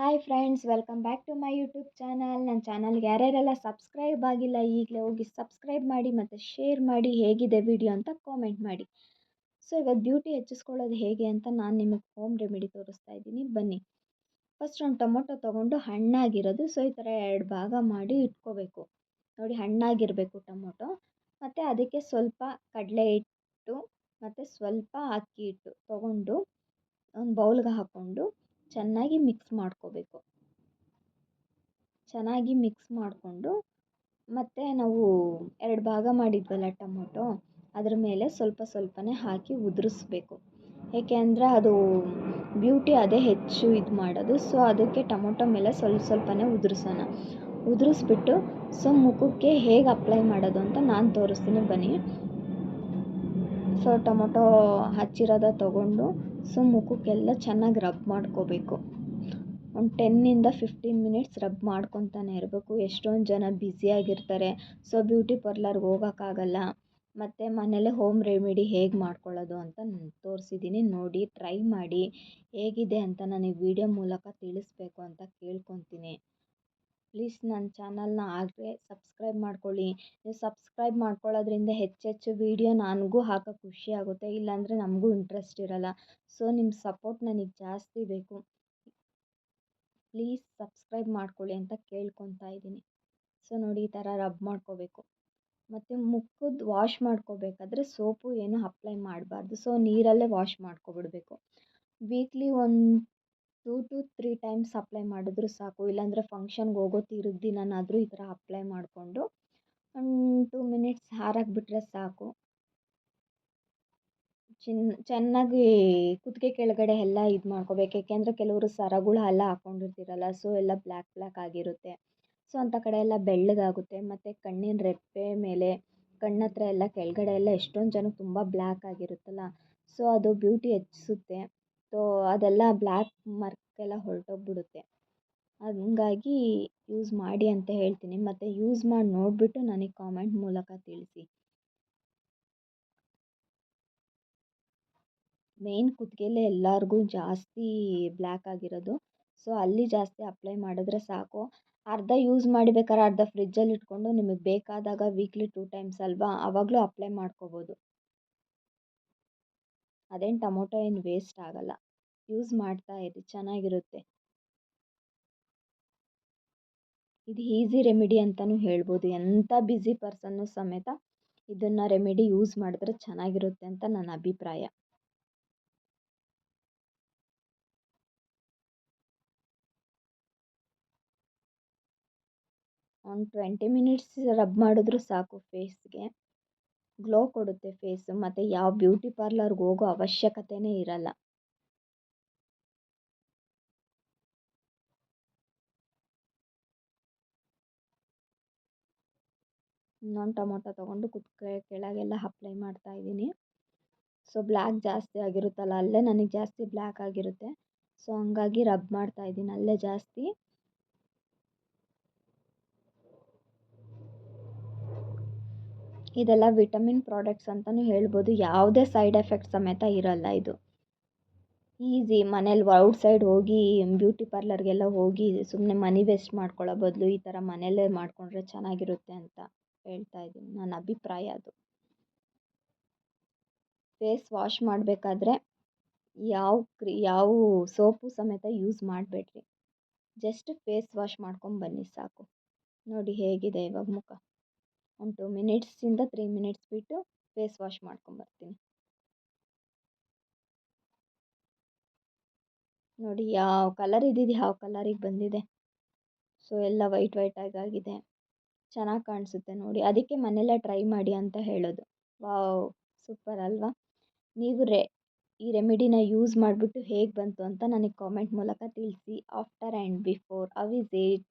Hi friends welcome back to my YouTube channel ನನ್ನ ಚಾನಲ್ಗೆ ಯಾರ್ಯಾರೆಲ್ಲ subscribe ಆಗಿಲ್ಲ, ಈಗಲೇ ಹೋಗಿ ಸಬ್ಸ್ಕ್ರೈಬ್ ಮಾಡಿ ಮತ್ತು ಶೇರ್ ಮಾಡಿ ಹೇಗಿದೆ ವಿಡಿಯೋ ಅಂತ ಕಾಮೆಂಟ್ ಮಾಡಿ. ಸೊ ಇವತ್ತು ಬ್ಯೂಟಿ ಹೆಚ್ಚಿಸ್ಕೊಳ್ಳೋದು ಹೇಗೆ ಅಂತ ನಾನು ನಿಮಗೆ ಹೋಮ್ ರೆಮಿಡಿ ತೋರಿಸ್ತಾ ಇದ್ದೀನಿ. ಬನ್ನಿ. ಫಸ್ಟ್ ಒಂದು ಟೊಮೊಟೊ ತೊಗೊಂಡು ಹಣ್ಣಾಗಿರೋದು ಸೊ ಈ ಥರ ಎರಡು ಭಾಗ ಮಾಡಿ ಇಟ್ಕೋಬೇಕು. ನೋಡಿ, ಹಣ್ಣಾಗಿರಬೇಕು ಟೊಮೊಟೊ. ಮತ್ತು ಅದಕ್ಕೆ ಸ್ವಲ್ಪ ಕಡಲೆ ಹಿಟ್ಟು, ಮತ್ತು ಸ್ವಲ್ಪ ಅಕ್ಕಿ ಹಿಟ್ಟು ತೊಗೊಂಡು ಒಂದು ಬೌಲ್ಗೆ ಹಾಕ್ಕೊಂಡು ಚೆನ್ನಾಗಿ ಮಿಕ್ಸ್ ಮಾಡ್ಕೋಬೇಕು. ಚೆನ್ನಾಗಿ ಮಿಕ್ಸ್ ಮಾಡಿಕೊಂಡು ಮತ್ತು ನಾವು ಎರಡು ಭಾಗ ಮಾಡಿದ್ವಲ್ಲ ಟೊಮೊಟೊ, ಅದ್ರ ಮೇಲೆ ಸ್ವಲ್ಪ ಸ್ವಲ್ಪನೇ ಹಾಕಿ ಉದುರಿಸ್ಬೇಕು. ಏಕೆ ಅಂದರೆ ಅದು ಬ್ಯೂಟಿ ಅದೇ ಹೆಚ್ಚು ಇದು ಮಾಡೋದು. ಸೊ ಅದಕ್ಕೆ ಟೊಮೊಟೊ ಮೇಲೆ ಸ್ವಲ್ಪ ಸ್ವಲ್ಪನೇ ಉದುರಿಸೋಣ. ಉದುರಿಸ್ಬಿಟ್ಟು ಸೊ ಮುಖಕ್ಕೆ ಹೇಗೆ ಅಪ್ಲೈ ಮಾಡೋದು ಅಂತ ನಾನು ತೋರಿಸ್ತೀನಿ ಬನ್ನಿ. ಸೊ ಟೊಮೊಟೊ ಹಚ್ಚಿರೋದ ತೊಗೊಂಡು ಸೊ ಮುಖಕ್ಕೆಲ್ಲ ಚೆನ್ನಾಗಿ ರಬ್ ಮಾಡ್ಕೋಬೇಕು. ಒಂದು ಟೆನ್ನಿಂದ ಫಿಫ್ಟೀನ್ ಮಿನಿಟ್ಸ್ ರಬ್ ಮಾಡ್ಕೊತಾನೆ ಇರಬೇಕು. ಎಷ್ಟೊಂದು ಜನ ಬ್ಯುಸಿಯಾಗಿರ್ತಾರೆ ಸೊ ಬ್ಯೂಟಿ ಪಾರ್ಲರ್ಗೆ ಹೋಗೋಕ್ಕಾಗಲ್ಲ. ಮತ್ತು ಮನೆಯಲ್ಲೇ ಹೋಮ್ ರೆಮಿಡಿ ಹೇಗೆ ಮಾಡ್ಕೊಳ್ಳೋದು ಅಂತ ತೋರಿಸಿದ್ದೀನಿ ನೋಡಿ ಟ್ರೈ ಮಾಡಿ. ಹೇಗಿದೆ ಅಂತ ನನಗೆ ವಿಡಿಯೋ ಮೂಲಕ ತಿಳಿಸ್ಬೇಕು ಅಂತ ಕೇಳ್ಕೊತೀನಿ. ಪ್ಲೀಸ್ ನನ್ನ ಚಾನಲ್ನ ಆಗಲೇ ಸಬ್ಸ್ಕ್ರೈಬ್ ಮಾಡ್ಕೊಳ್ಳಿ. ನೀವು ಸಬ್ಸ್ಕ್ರೈಬ್ ಮಾಡ್ಕೊಳ್ಳೋದ್ರಿಂದ ಹೆಚ್ಚೆಚ್ಚು ವೀಡಿಯೋ ನನಗೂ ಹಾಕೋಕ್ಕೆ ಖುಷಿ ಆಗುತ್ತೆ, ಇಲ್ಲಾಂದರೆ ನಮಗೂ ಇಂಟ್ರೆಸ್ಟ್ ಇರೋಲ್ಲ. ಸೊ ನಿಮ್ಮ ಸಪೋರ್ಟ್ ನನಗೆ ಜಾಸ್ತಿ ಬೇಕು. ಪ್ಲೀಸ್ ಸಬ್ಸ್ಕ್ರೈಬ್ ಮಾಡ್ಕೊಳ್ಳಿ ಅಂತ ಕೇಳ್ಕೊತಾ ಇದ್ದೀನಿ. ಸೊ ನೋಡಿ ಈ ಥರ ರಬ್ ಮಾಡ್ಕೋಬೇಕು. ಮತ್ತು ಮುಖದ ವಾಶ್ ಮಾಡ್ಕೋಬೇಕಾದ್ರೆ ಸೋಪು ಏನು ಅಪ್ಲೈ ಮಾಡಬಾರ್ದು. ಸೊ ನೀರಲ್ಲೇ ವಾಶ್ ಮಾಡ್ಕೊಬಿಡಬೇಕು. ವೀಕ್ಲಿ ಒಂದು two to three times apply ಮಾಡಿದ್ರು ಸಾಕು, ಇಲ್ಲಾಂದರೆ ಫಂಕ್ಷನ್ಗೆ ಹೋಗೋ ತಿರುಗ್ ದಿನನಾದರೂ ಈ ಥರ ಅಪ್ಲೈ ಮಾಡಿಕೊಂಡು ಒಂದು ಟೂ ಮಿನಿಟ್ಸ್ ಹಾರಾಕ್ಬಿಟ್ರೆ ಸಾಕು. ಚಿನ್, ಚೆನ್ನಾಗಿ ಕುತ್ತಿಗೆ ಕೆಳಗಡೆ ಎಲ್ಲ ಇದು ಮಾಡ್ಕೋಬೇಕು, ಏಕೆಂದರೆ ಕೆಲವರು ಸರಗಳು ಎಲ್ಲ ಹಾಕ್ಕೊಂಡಿರ್ತೀರಲ್ಲ ಸೊ ಎಲ್ಲ ಬ್ಲ್ಯಾಕ್ ಬ್ಲ್ಯಾಕ್ ಆಗಿರುತ್ತೆ. ಸೊ ಅಂಥ ಕಡೆ ಎಲ್ಲ ಬೆಳ್ಳಗಾಗುತ್ತೆ, ಮತ್ತು ಕಣ್ಣಿನ ರೆಪ್ಪೆ ಮೇಲೆ ಕಣ್ಣತ್ರ ಎಲ್ಲ ಕೆಳಗಡೆ ಎಲ್ಲ ಎಷ್ಟೊಂದು ಜನಕ್ಕೆ ತುಂಬ ಬ್ಲ್ಯಾಕ್ ಆಗಿರುತ್ತಲ್ಲ, ಸೊ ಅದು ಬ್ಯೂಟಿ ಹೆಚ್ಚಿಸುತ್ತೆ. ಸೊ ಅದೆಲ್ಲ ಬ್ಲ್ಯಾಕ್ ಮಾರ್ಕ್ ಎಲ್ಲ ಹೊರಟೋಗ್ಬಿಡುತ್ತೆ. ಹಂಗಾಗಿ ಯೂಸ್ ಮಾಡಿ ಅಂತ ಹೇಳ್ತೀನಿ. ಮತ್ತು ಯೂಸ್ ಮಾಡಿ ನೋಡಿಬಿಟ್ಟು ನನಗೆ ಕಾಮೆಂಟ್ ಮೂಲಕ ತಿಳಿಸಿ. ಮೇಯ್ನ್ ಕುತ್ತಿಗೆಲೇ ಎಲ್ಲರಿಗೂ ಜಾಸ್ತಿ ಬ್ಲ್ಯಾಕ್ ಆಗಿರೋದು. ಸೊ ಅಲ್ಲಿ ಜಾಸ್ತಿ ಅಪ್ಲೈ ಮಾಡಿದ್ರೆ ಸಾಕು. ಅರ್ಧ ಯೂಸ್ ಮಾಡಬೇಕಾದ್ರೆ ಅರ್ಧ ಫ್ರಿಜ್ಜಲ್ಲಿ ಇಟ್ಕೊಂಡು ನಿಮಗೆ ಬೇಕಾದಾಗ ವೀಕ್ಲಿ ಟೂ ಟೈಮ್ಸ್ ಅಲ್ವಾ? ಆವಾಗಲೂ ಅಪ್ಲೈ ಮಾಡ್ಕೋಬೋದು. ಅದೇನು ಟೊಮೊಟೊ ಏನು ವೇಸ್ಟ್ ಆಗಲ್ಲ. ಯೂಸ್ ಮಾಡ್ತಾ ಇರಿ, ಚೆನ್ನಾಗಿರುತ್ತೆ. ಇದು ಈಸಿ ರೆಮಿಡಿ ಅಂತಲೂ ಹೇಳ್ಬೋದು. ಎಂಥ ಬ್ಯುಸಿ ಪರ್ಸನ್ನು ಸಮೇತ ಇದನ್ನು ರೆಮಿಡಿ ಯೂಸ್ ಮಾಡಿದ್ರೆ ಚೆನ್ನಾಗಿರುತ್ತೆ ಅಂತ ನನ್ನ ಅಭಿಪ್ರಾಯ. ಒಂದು ಟ್ವೆಂಟಿ ಮಿನಿಟ್ಸ್ ರಬ್ ಮಾಡಿದ್ರು ಸಾಕು ಫೇಸ್ಗೆ ಗ್ಲೋ ಕೊಡುತ್ತೆ ಫೇಸು ಮತ್ತು ಯಾವ ಬ್ಯೂಟಿ ಪಾರ್ಲರ್ಗೆ ಹೋಗೋ ಅವಶ್ಯಕತೆಯೇ ಇರಲ್ಲ. ಇನ್ನೊಂದು ಟೊಮೊಟೊ ತೊಗೊಂಡು ಕುತ್ತಿಗೆ ಕೆಳಗೆಲ್ಲ ಅಪ್ಲೈ ಮಾಡ್ತಾ ಇದ್ದೀನಿ. ಸೊ ಬ್ಲ್ಯಾಕ್ ಜಾಸ್ತಿ ಆಗಿರುತ್ತಲ್ಲ, ಅಲ್ಲೇ ನನಗೆ ಜಾಸ್ತಿ ಬ್ಲ್ಯಾಕ್ ಆಗಿರುತ್ತೆ. ಸೊ ಹಂಗಾಗಿ ರಬ್ ಮಾಡ್ತಾ ಇದ್ದೀನಿ, ಅಲ್ಲೇ ಜಾಸ್ತಿ. ಇದೆಲ್ಲ ವಿಟಮಿನ್ ಪ್ರಾಡಕ್ಟ್ಸ್ ಅಂತಲೂ ಹೇಳ್ಬೋದು. ಯಾವುದೇ ಸೈಡ್ ಎಫೆಕ್ಟ್ ಸಮೇತ ಇರೋಲ್ಲ ಇದು. ಈಸಿ ಮನೇಲಿ ಔಟ್ಸೈಡ್ ಹೋಗಿ ಬ್ಯೂಟಿ ಪಾರ್ಲರ್ಗೆಲ್ಲ ಹೋಗಿ ಸುಮ್ಮನೆ ಮನಿ ವೇಸ್ಟ್ ಮಾಡ್ಕೊಳ್ಳೋ ಬದಲು ಈ ಥರ ಮನೆಯಲ್ಲೇ ಮಾಡಿಕೊಂಡ್ರೆ ಚೆನ್ನಾಗಿರುತ್ತೆ ಅಂತ ಹೇಳ್ತಾ ಇದ್ದೀನಿ. ನನ್ನ ಅಭಿಪ್ರಾಯ ಅದು. ಫೇಸ್ ವಾಶ್ ಮಾಡಬೇಕಾದ್ರೆ ಯಾವ ಕ್ರಿ, ಯಾವ ಸೋಪು ಸಮೇತ ಯೂಸ್ ಮಾಡಬೇಡ್ರಿ. ಜಸ್ಟ್ ಫೇಸ್ ವಾಶ್ ಮಾಡ್ಕೊಂಡು ಬನ್ನಿ ಸಾಕು. ನೋಡಿ ಹೇಗಿದೆ ಇವಾಗ ಮುಖ. ಒಂದು ಟು ಮಿನಿಟ್ಸಿಂದ ತ್ರೀ ಮಿನಿಟ್ಸ್ ಬಿಟ್ಟು ಫೇಸ್ ವಾಶ್ ಮಾಡ್ಕೊಂಬರ್ತೀನಿ ನೋಡಿ ಯಾವ ಕಲರ್ ಇದ್ದಿದ್ದು ಯಾವ ಕಲರಿಗೆ ಬಂದಿದೆ. ಸೊ, ಎಲ್ಲ ವೈಟ್ ವೈಟಾಗಿ ಆಗಿದೆ. ಚೆನ್ನಾಗಿ ಕಾಣಿಸುತ್ತೆ ನೋಡಿ. ಅದಕ್ಕೆ ಮನೆಯಲ್ಲೇ ಟ್ರೈ ಮಾಡಿ ಅಂತ ಹೇಳೋದು. ವಾವ್, ಸೂಪರ್ ಅಲ್ವಾ? ನೀವು ರೆ, ಈ ರೆಮಿಡಿನ ಯೂಸ್ ಮಾಡಿಬಿಟ್ಟು ಹೇಗೆ ಬಂತು ಅಂತ ನನಗೆ ಕಾಮೆಂಟ್ ಮೂಲಕ ತಿಳಿಸಿ. After and before how is it